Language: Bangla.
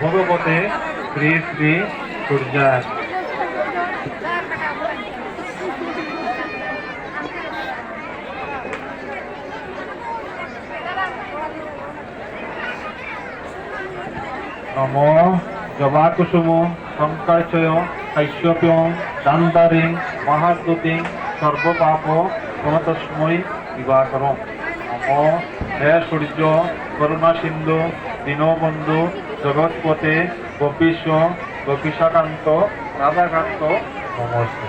ভগবতে শ্রী শ্রী সূর্যায়। নম জবাকুসুম শঙ্কাচয় কাশ্যপ্যং দান্তারিং মহাদ্যুতিং সর্বপাপ সমতস্মৈ দিবাকর নম হে সূর্য করুণা সিন্ধু দীনবন্ধু জগৎপতে গোপীশ গোপীশাকান্ত রাধাকান্ত নমস্তে।